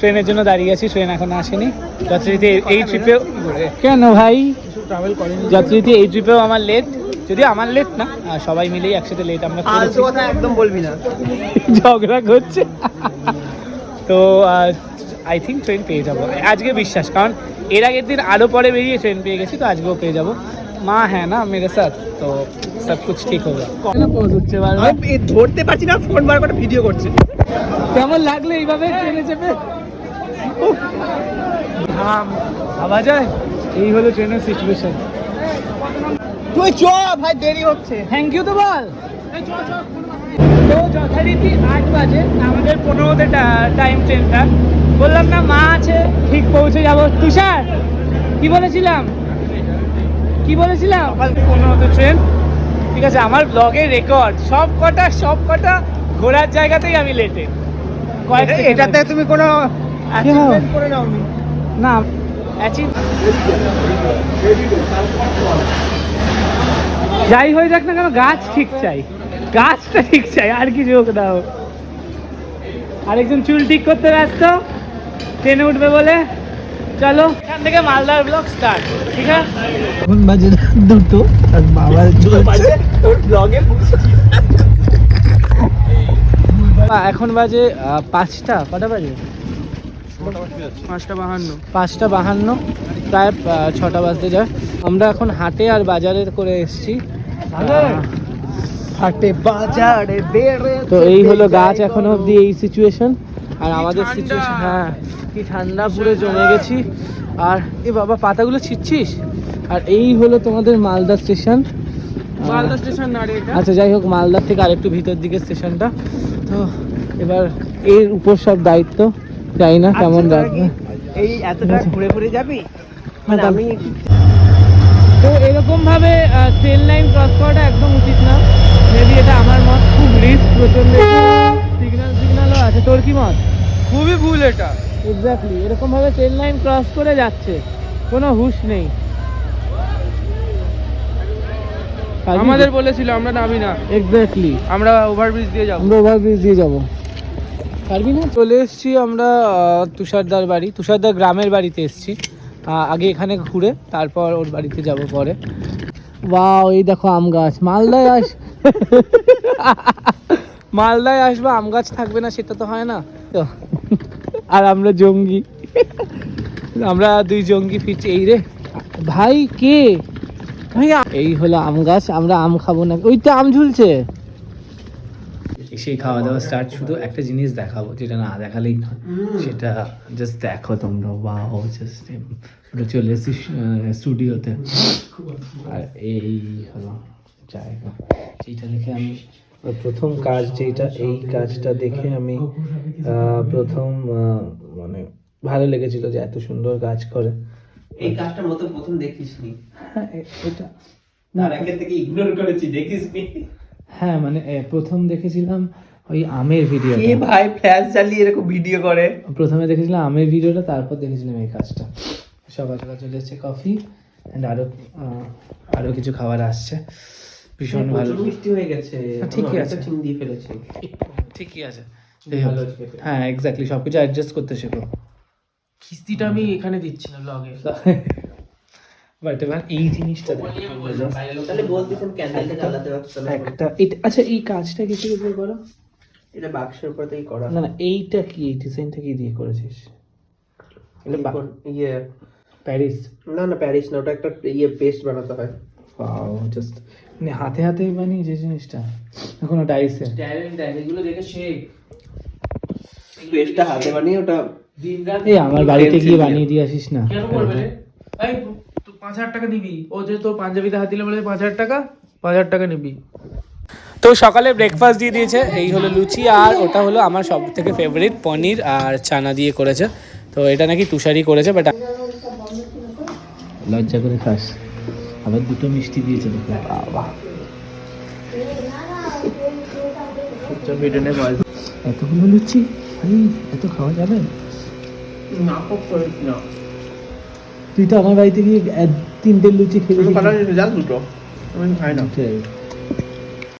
ট্রেনের জন্য দাঁড়িয়ে আছি ট্রেন এখন আসেনি। যথারীতি এই- ট্রিপেও কেন ভাই? ট্রাভেল করেনি যথারীতি এই ট্রিপেও আমার লেট যদিও আমার লেট না সবাই মিলেই একসাথে লেট আমরা কথা একদম বলবি না। ঝগড়া করছে। তো আই থিঙ্ক ট্রেন পেয়ে যাব। আজকে বিশ্বাস কারণ এর আগের দিন আরও পরে বেরিয়ে ট্রেন পেয়ে গেছি তো আজকেও পেয়ে যাব। মা হ্যাঁ না মেরে সাথ। তো সব কিছু ঠিক হবে ধরতে পারছি না ফোন বার করে ভিডিও করছে। কেমন লাগল এইভাবে ট্রেনে চেপে? ভাবা যায় এই হলো ট্রেনের সিচুয়েশন তুই চ ভাই দেরি হচ্ছে। থ্যাংক ইউ তো বল। তো যথারীতি আট বাজে আমাদের পনেরোতে টাইম ট্রেনটা বললাম না মা আছে ঠিক পৌঁছে যাব। তুষার কি বলেছিলাম? কি বলেছিলাম? পনেরোতে ট্রেন ঠিক আছে আমার ব্লগের রেকর্ড সব কটা সব কটা ঘোরার জায়গাতেই আমি লেটে এটাতে তুমি কোনো না। যাই হয়ে যাক না কেন গাছ ঠিক চাই। গাছটা ঠিক চাই আর কিছু হোক দাও। আরেকজন চুল ঠিক করতে ব্যস্ত ট্রেনে উঠবে বলে। চলো। এখান থেকে মালদার ব্লগ স্টার্ট ঠিক আছে? এখন বাজে দুটো আর বাবা চলছে তোর ব্লগে এখন বাজে পাঁচটা কটা বাজে? পাঁচটা বাহান্ন। পাঁচটা বাহান্ন প্রায় ছটা বাজতে যায়। আমরা এখন হাটে আর বাজারের করে এসেছি। হাটে বাজারে তো এই হলো গাছ এখনও অবধি এই সিচুয়েশন আর আমাদের সিচুয়েশন হ্যাঁ কি ঠান্ডা পুরো জমে গেছি। আর এ বাবা পাতাগুলো ছিটছিস? আর এই হলো তোমাদের মালদা স্টেশন মালদা স্টেশন না রে এটা? আচ্ছা যাই হোক মালদার থেকে আরেকটু ভিতর দিকে স্টেশনটা তো এবার এর উপর সব দায়িত্ব। জানি না কেমন আচ্ছা, রাখবে এই এতটা ঘুরে ঘুরে যাবি? মানে আমি তো এরকম ভাবে ট্রেন লাইন ক্রস করাটা একদম উচিত না। মেবি এটা আমার মত খুব রিস্ক প্রচণ্ড। সিগন্যাল সিগন্যালও আছে। তোর কি মত? খুবই ভুল এটা। এক্স্যাক্টলি এরকম ভাবে ট্রেন লাইন ক্রস করে যাচ্ছে। কোনো হুশ নেই। আমাদের বলেছিল আমরা নামি না। এক্স্যাক্টলি আমরা ওভারব্রিজ দিয়ে যাব। আমরা ওভারব্রিজ দিয়ে যাব। পারবি না? চলে এসেছি আমরা তুষারদার বাড়ি। তুষারদার গ্রামের বাড়িতে এসেছি। আগে এখানে ঘুরে তারপর ওর বাড়িতে যাব পরে। বা এই দেখো আম গাছ। মালদায় আস। মালদায় আসবে, আম গাছ থাকবে না, সেটা তো হয় না। তো, আর আমরা জঙ্গি। আমরা দুই জঙ্গি ফিরছি। এই রে, ভাই, কে? ভাইয়া এই হলো আম গাছ, আমরা আম খাব না ওই তো আম ঝুলছে। সেই খাওয়া দাওয়া স্টার্ট শুধু একটা জিনিস দেখাবো যেটা না দেখালেই না সেটা জাস্ট দেখো তোমরা বাও জাস্ট ওটা চলে এসেছি স্টুডিওতে আর এই হলো জায়গা যেটা দেখে আমি প্রথম কাজ যেটা এই কাজটা দেখে আমি প্রথম মানে ভালো লেগেছিল যে এত সুন্দর কাজ করে। এই কাজটা মতো প্রথম দেখিসনি। হ্যাঁ এটা আগে থেকে ইগনোর করেছি দেখিসনি। হ্যাঁ মানে প্রথম দেখেছিলাম ওই আমের ভিডিও কে ভাই ফ্ল্যাশ জ্বালিয়ে এরকম ভিডিও করে? প্রথমে দেখেছিলাম আমের ভিডিওটা তারপর দেখেছিলাম এই কাজটা। সকাল সকাল চলে এসেছে কফি অ্যান্ড আরও আরও কিছু খাবার আসছে। ভীষণ ভালো। মিষ্টি হয়ে গেছে। হ্যাঁ, ঠিকই আছে। চিনি দিয়ে ফেলেছি। ঠিকই আছে। হ্যাঁ এক্স্যাক্টলি সব কিছু অ্যাডজাস্ট করতে শেখো। কিস্তিটা আমি এখানে দিচ্ছি না ব্লগে বাট এবার এই জিনিসটা ক্যান্ডেলটা জ্বালাতে পারছ না একটা আচ্ছা এই কাজটা উপর করো? এটা বাক্সের উপর করা। না না এইটা কি এই ডিজাইনটা কি দিয়ে করেছিস? এটা বা- ইয়ে। প্যারিস না না প্যারিস না ওটা একটা ইয়ে পেস্ট বানাতে হয়। জাস্ট মানে হাতে হাতে বানিয়েছে জিনিসটা। এখনও ডাইসে ট্যালেন্ট দেখ এগুলো দেখে শেখ পেস্টটা হাতে বানিয়ে ওটা দিন রাত এই আমার বাড়িতে গিয়ে বানিয়ে দিয়ে আসিস না। কেন করবে পাঁচ হাজার টাকা নিবি। ও যে তোর পাঞ্জাবিতে হাত দিলে বলে পাঁচ হাজার টাকা পাঁচ হাজার টাকা নিবি। তো সকালে ব্রেকফাস্ট দিয়ে দিয়েছে এই হলো লুচি আর ওটা হলো আমার সব থেকে ফেভারিট পনির আর চানা দিয়ে করেছে। তো এটা নাকি তুষারি করেছে বাট লজ্জা করে খাস। আবার দুটো মিষ্টি দিয়েছে দেখো। বাবা। এতগুলো লুচি? এত খাওয়া যাবে? না তুই তো আমার বাড়িতে গিয়ে তিনটে লুচি খেয়ে দুটো। আমি খাই না।